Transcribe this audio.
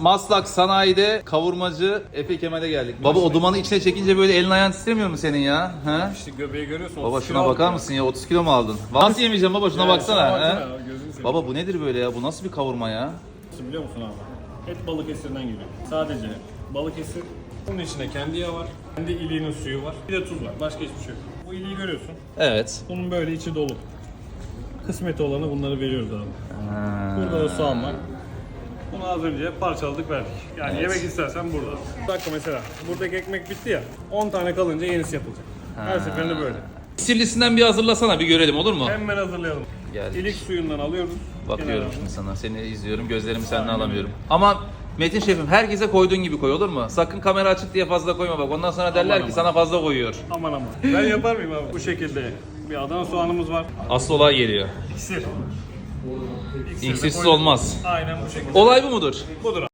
Maslak Sanayi'de kavurmacı Efe Kemal'e geldik. Baba o dumanı içine çekince böyle elin ayağın titremiyor mu senin ya? Ha? İşte göbeği görüyorsun. Baba 30 şuna bakar aldı mısın ya 30 kilo mu aldın? Nasıl yemeyeceğim baba şuna ya. baksana. Şuna baksana, gözünü seveyim. Baba bu nedir böyle ya? Bu nasıl bir kavurma ya? Biliyor musun abi? Et Balıkesir'den geliyor. Sadece Balıkesir. Bunun içinde kendi yağı var. Kendi iliğinin suyu var. Bir de tuz var. Başka hiçbir şey yok. Bu iliği görüyorsun. Evet. Bunun böyle içi dolu. Kısmeti olanı bunları veriyoruz abi. Burada da soğan var. Bunu az önce parçaladık verdik. Yani yemek istersen burada. Bir dakika mesela buradaki ekmek bitti ya. 10 tane kalınca yenisi yapılacak. Her seferinde böyle. Sirlisinden bir hazırlasana bir görelim olur mu? Hemen hazırlayalım. Geldik. İlik suyundan alıyoruz. Bakıyorum şimdi sana. Seni izliyorum. Gözlerimi senden alamıyorum. Ama Metin şefim herkese koyduğun gibi koy olur mu? Sakın kamera açık diye fazla koyma bak. Ondan sonra derler ki aman. sana fazla koyuyor. Aman aman. Ben yapar mıyım abi? Bu şekilde bir Adana soğanımız var. Asıl olay geliyor. İksir. Koyduk. olmaz. Aynen bu şekilde. Olay bu mudur? Budur.